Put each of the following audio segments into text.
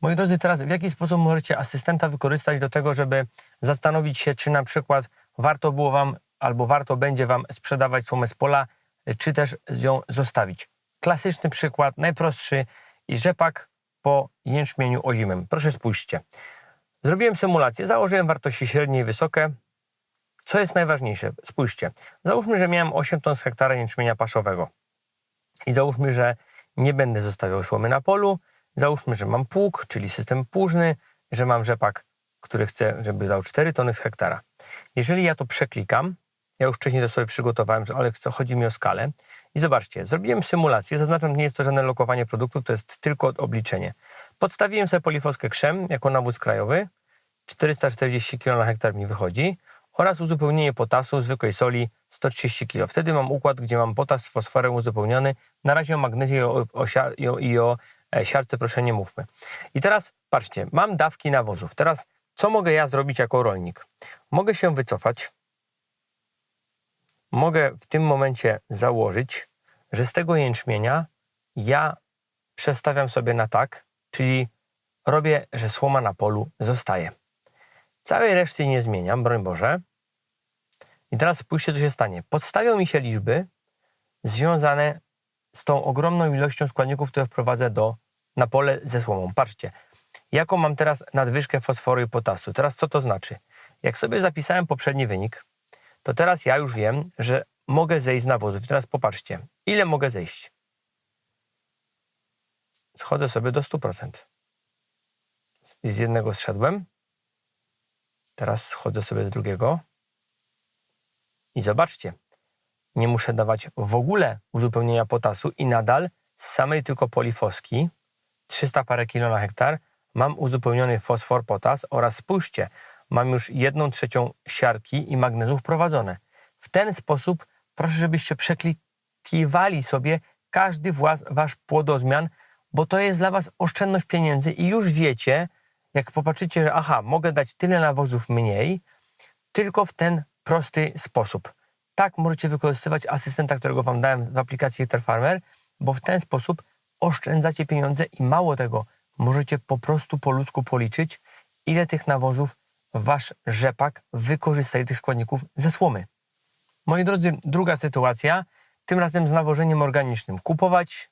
Moi drodzy, teraz w jaki sposób możecie asystenta wykorzystać do tego, żeby zastanowić się, czy na przykład warto było Wam albo warto będzie Wam sprzedawać słomę z pola, czy też ją zostawić. Klasyczny przykład, najprostszy i rzepak po jęczmieniu ozimym. Proszę spójrzcie. Zrobiłem symulację, założyłem wartości średnie i wysokie. Co jest najważniejsze? Spójrzcie. Załóżmy, że miałem 8 ton z hektara jęczmienia paszowego. I załóżmy, że nie będę zostawiał słomy na polu. Załóżmy, że mam pług, czyli system płużny, że mam rzepak, który chcę, żeby dał 4 tony z hektara. Jeżeli ja to przeklikam, ja już wcześniej to sobie przygotowałem, że ale co chodzi mi o skalę. I zobaczcie, zrobiłem symulację, zaznaczam, nie jest to żadne lokowanie produktów, to jest tylko obliczenie. Podstawiłem sobie polifoskę krzem jako nawóz krajowy, 440 kg na hektar mi wychodzi oraz uzupełnienie potasu zwykłej soli 130 kg. Wtedy mam układ, gdzie mam potas z fosforem uzupełniony. Na razie o magnezie i o, o, i o, siarce proszę nie mówmy. I teraz patrzcie, mam dawki nawozów. Teraz co mogę ja zrobić jako rolnik? Mogę się wycofać. Mogę w tym momencie założyć, że z tego jęczmienia ja przestawiam sobie na tak, czyli robię, że słoma na polu zostaje. Całej reszty nie zmieniam, broń Boże. I teraz spójrzcie, co się stanie. Podstawią mi się liczby związane z tą ogromną ilością składników, które wprowadzę do, na pole ze słomą. Patrzcie, jaką mam teraz nadwyżkę fosforu i potasu. Teraz co to znaczy? Jak sobie zapisałem poprzedni wynik, to teraz ja już wiem, że mogę zejść z nawozów. Teraz popatrzcie, ile mogę zejść. Schodzę sobie do 100%. Z jednego zszedłem, Teraz schodzę sobie z drugiego. I zobaczcie, nie muszę dawać w ogóle uzupełnienia potasu i nadal z samej tylko polifoski 300 parę kilo na hektar mam uzupełniony fosfor, potas oraz spójrzcie, mam już jedną trzecią siarki i magnezu wprowadzone. W ten sposób proszę, żebyście przeklikiwali sobie każdy wasz płodozmian, bo to jest dla was oszczędność pieniędzy i już wiecie, jak popatrzycie, że aha, mogę dać tyle nawozów mniej, tylko w ten prosty sposób. Tak możecie wykorzystywać asystenta, którego Wam dałem w aplikacji Farmer, bo w ten sposób oszczędzacie pieniądze i mało tego, możecie po prostu po ludzku policzyć, ile tych nawozów Wasz rzepak wykorzysta tych składników ze słomy. Moi drodzy, druga sytuacja, tym razem z nawożeniem organicznym. Kupować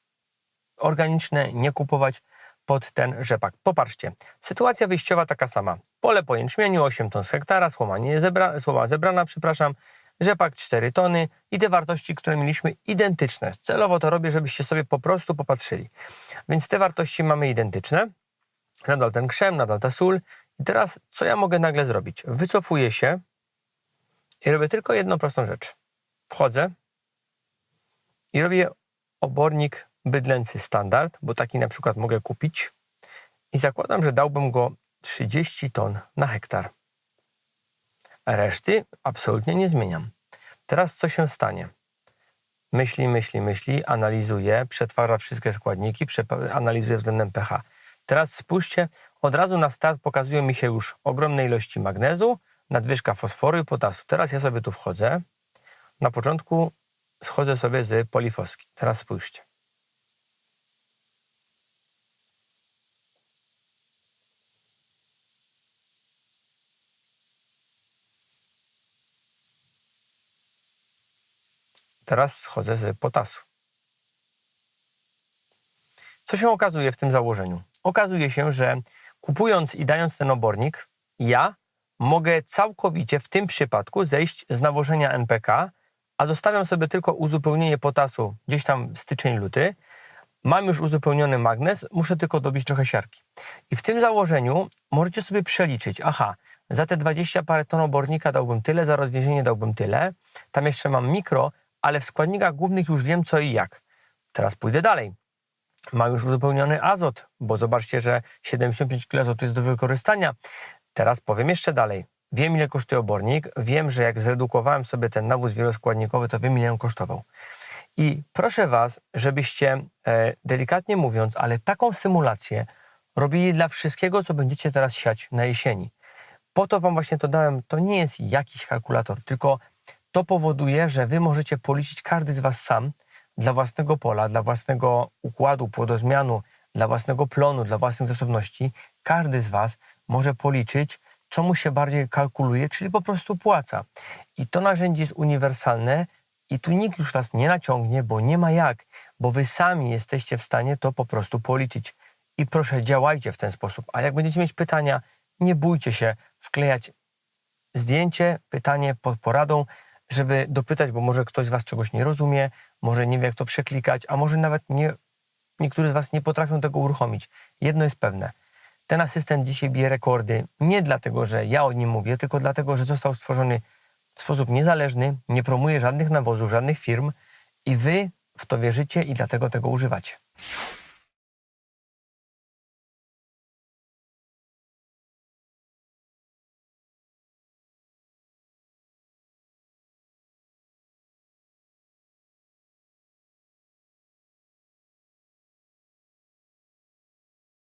organiczne, nie kupować pod ten rzepak. Popatrzcie, sytuacja wyjściowa taka sama. Pole po jęczmieniu 8 ton z hektara, słoma, nie zebra, słoma zebrana, przepraszam, rzepak 4 tony i te wartości, które mieliśmy identyczne. Celowo to robię, żebyście sobie po prostu popatrzyli. Więc te wartości mamy identyczne. Nadal ten krzem, nadal ta sól. I teraz co ja mogę nagle zrobić? Wycofuję się i robię tylko jedną prostą rzecz. Wchodzę i robię obornik bydlęcy standard, bo taki na przykład mogę kupić i zakładam, że dałbym go 30 ton na hektar. Reszty absolutnie nie zmieniam. Teraz co się stanie? Myśli, myśli, myśli, analizuje, przetwarza wszystkie składniki, analizuje względem pH. Teraz spójrzcie, od razu na start pokazują mi się już ogromne ilości magnezu, nadwyżka fosforu i potasu. Teraz ja sobie tu wchodzę. Na początku schodzę sobie z polifoski. Teraz spójrzcie. Teraz schodzę z potasu. Co się okazuje w tym założeniu? Okazuje się, że kupując i dając ten obornik, ja mogę całkowicie w tym przypadku zejść z nawożenia NPK, a zostawiam sobie tylko uzupełnienie potasu gdzieś tam w styczeń, luty. Mam już uzupełniony magnez, muszę tylko dobić trochę siarki. I w tym założeniu możecie sobie przeliczyć, aha, za te 20 parę ton obornika dałbym tyle, za rozwiezienie dałbym tyle, tam jeszcze mam mikro, ale w składnikach głównych już wiem co i jak. Teraz pójdę dalej. Mam już uzupełniony azot, bo zobaczcie, że 75 kg azotu jest do wykorzystania. Teraz powiem jeszcze dalej. Wiem, ile kosztuje obornik, wiem, że jak zredukowałem sobie ten nawóz wieloskładnikowy, to wiem, ile on kosztował. I proszę Was, żebyście, e, delikatnie mówiąc, ale taką symulację robili dla wszystkiego, co będziecie teraz siać na jesieni. Po to Wam właśnie to dałem. To nie jest jakiś kalkulator, tylko to powoduje, że Wy możecie policzyć każdy z Was sam dla własnego pola, dla własnego układu, płodozmianu, dla własnego plonu, dla własnych zasobności, każdy z Was może policzyć, co mu się bardziej kalkuluje, czyli po prostu płaca. I to narzędzie jest uniwersalne i tu nikt już Was nie naciągnie, bo nie ma jak, bo Wy sami jesteście w stanie to po prostu policzyć. I proszę, działajcie w ten sposób. A jak będziecie mieć pytania, nie bójcie się wklejać zdjęcie, pytanie pod poradą, żeby dopytać, bo może ktoś z Was czegoś nie rozumie, może nie wie, jak to przeklikać, a może nawet nie, niektórzy z Was nie potrafią tego uruchomić. Jedno jest pewne. Ten asystent dzisiaj bije rekordy nie dlatego, że ja o nim mówię, tylko dlatego, że został stworzony w sposób niezależny, nie promuje żadnych nawozów, żadnych firm i Wy w to wierzycie i dlatego tego używacie.